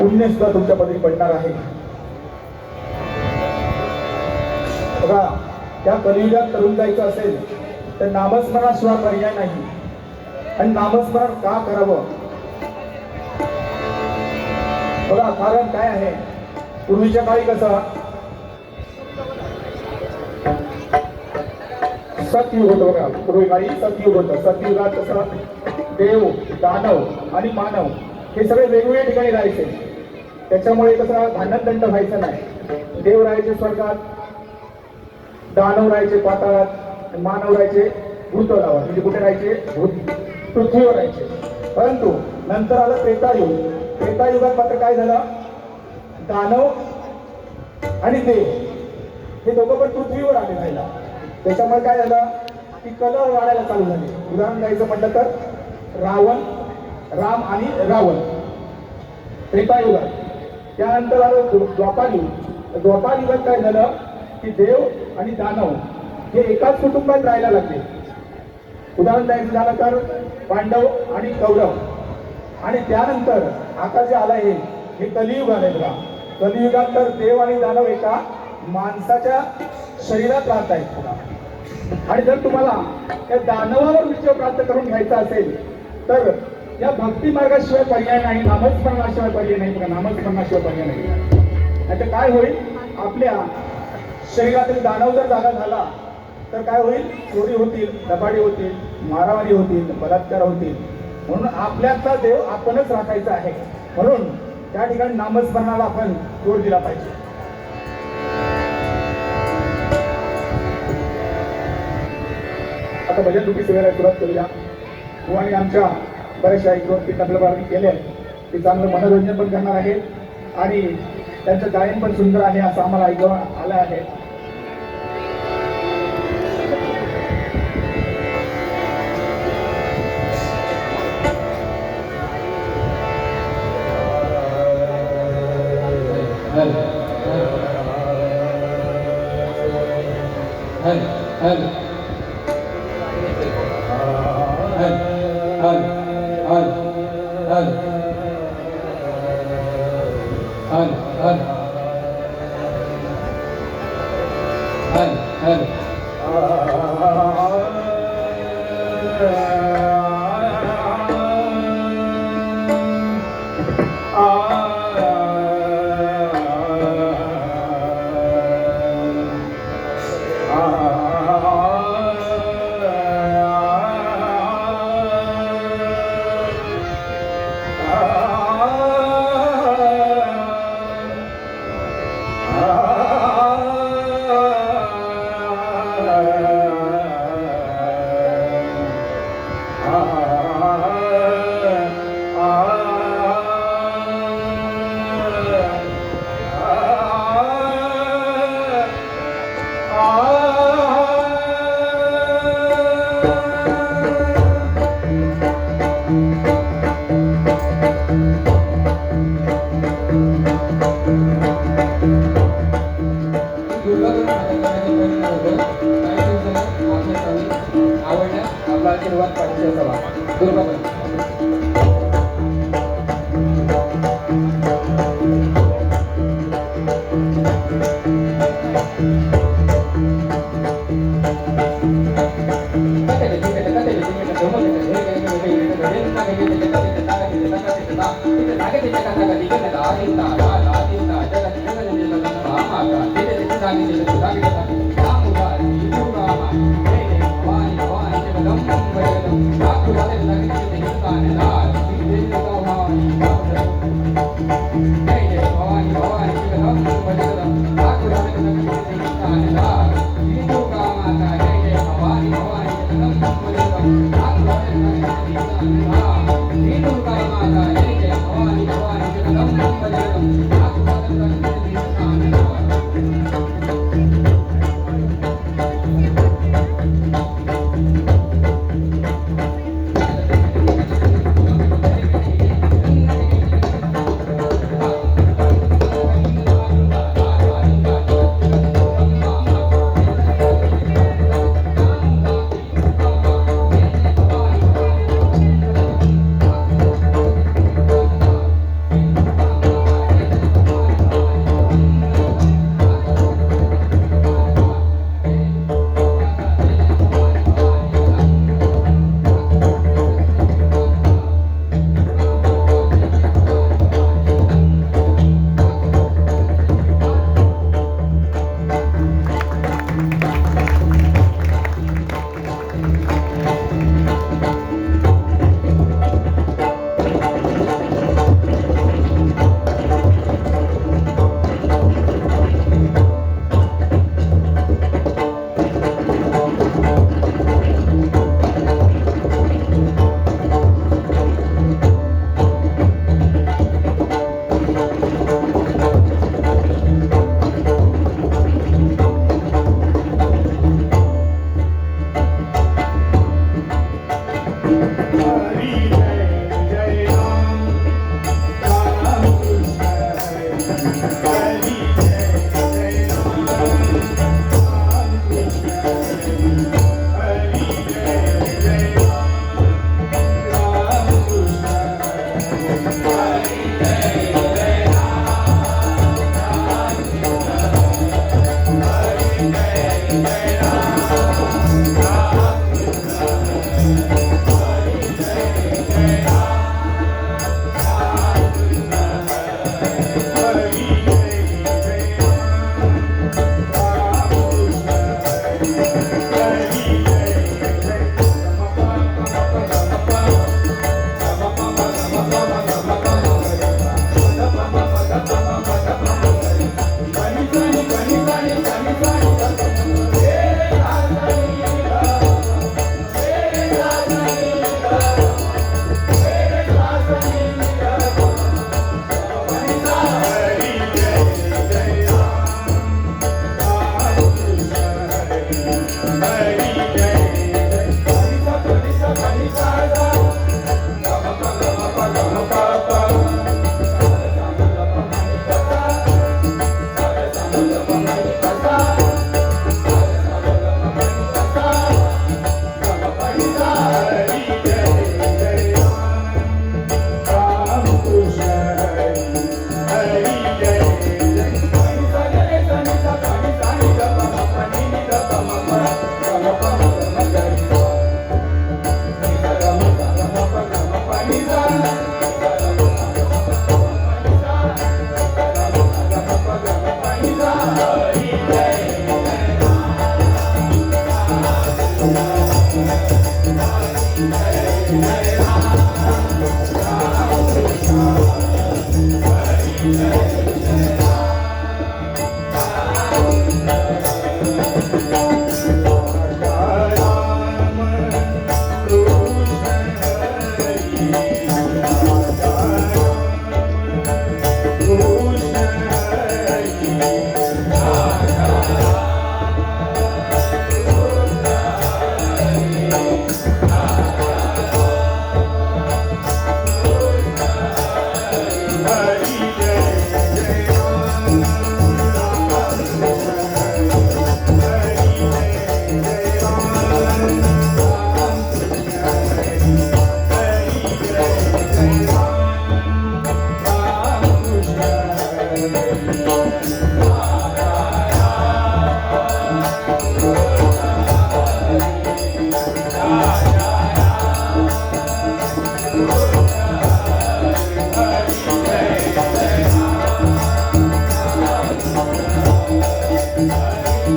पुण्य सुद्धा तुमच्या पदरी पडणार आहे. बघा त्या कलियुगात तरुण जायचं असेल तर नामस्मरणाशिवाय पर्याय नाही. आणि नामस्मरण का करावं? बघा कारण काय आहे? पूर्वीच्या काळी कसं? सतयुग होतं बघा. पूर्वी काळी सतयुग होतं. सतयुगात कसं? देव दानव आणि मानव हे सगळे वेगवेगळ्या ठिकाणी राहायचे त्याच्यामुळे कसं भांडणदंड व्हायचं नाही. देव राहायचे स्वर्गात दानव राहायचे पाताळात मानव राहायचे भूतलावर. म्हणजे कुठे राहायचे? भूत पृथ्वीवर राहायचे. परंतु नंतर आलं त्रेतायुग. त्रेतायुगात मात्र काय झालं? दानव आणि देव. हे दोघं पण पृथ्वीवर आले राहिला त्याच्यामुळे काय झालं? की कलर वाढायला चालू झाले. उदाहरण द्यायचं म्हटलं तर रावण राम आणि रावण. त्रेतायुगात. त्यानंतर आलं द्व- द्वापारयुग काय झालं की देव आणि दानव हे एकाच कुटुंबात राहायला लागले. उदाहरण द्यायचं झालं तर पांडव आणि कौरव. आणि त्यानंतर आता जे आलं आहे हे कलियुग आले बघा. कलियुगात तर देव आणि दानव एका माणसाच्या शरीरात राहत आहेत आणि जर तुम्हाला त्या दानवावर विजय प्राप्त करून घ्यायचा असेल तर या भक्ती मार्गाशिवाय पर्याय नाही नामस्मरणाशिवाय पर्याय नाही बघा नामस्मरणाशिवाय पर्याय नाही. आता काय होईल? आपल्या शरीरातील दानव जर जागा झाला तर काय होईल? चोरी होतील दबाडी होतील मारामारी होतील बलात्कार होतील. म्हणून आपल्याचा देव आपणच राखायचा आहे. म्हणून त्या ठिकाणी नामस्मरणाला आपण जोड दिला पाहिजे. आता भजन दुखी सेवेला सुरुवात करूया. आणि आमच्या बऱ्याचशा एक दोन तीन आपल्या बाबी केल्या ते चांगलं मनोरंजन पण करणार आहेत आणि त्यांचं गायन पण सुंदर आहे असं आम्हाला ऐकवा आलं आहे हल हल Hey, hey.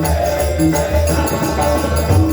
Thank you.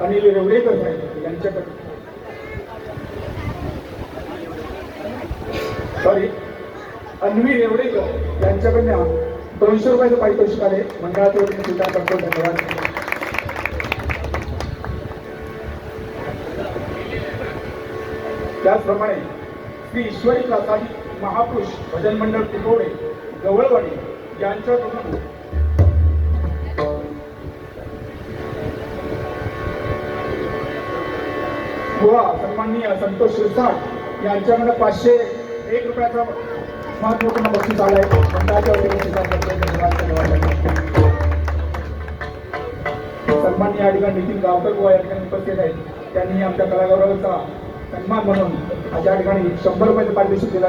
Anil Revdekar साहेब यांच्याकडे सॉरी अन्वी रेवडेकर यांच्याकडनं दोनशे रुपयाचं पारितोषिक आले मंडळाच्या वतीने स्वीकार करतो. धन्यवाद. त्याचप्रमाणे श्री ईश्वरी प्रसादी महापुरुष भजन मंडळ तिकोडे गवळवाडी यांच्याकडून गोवा सन्माननीय संतोष शिरसाट यांच्याकडे पाचशे एक रुपयाचा महत्त्वपूर्ण बक्षीस आलाय मंडळाच्या वतीने सन्माननीय या ठिकाणी नितीन गावकर गोवा या ठिकाणी उपस्थित आहेत त्यांनी आमच्या कलागौरवाचा सन्मान म्हणून या ठिकाणी शंभर रुपयाचं पारितोषिक दिलं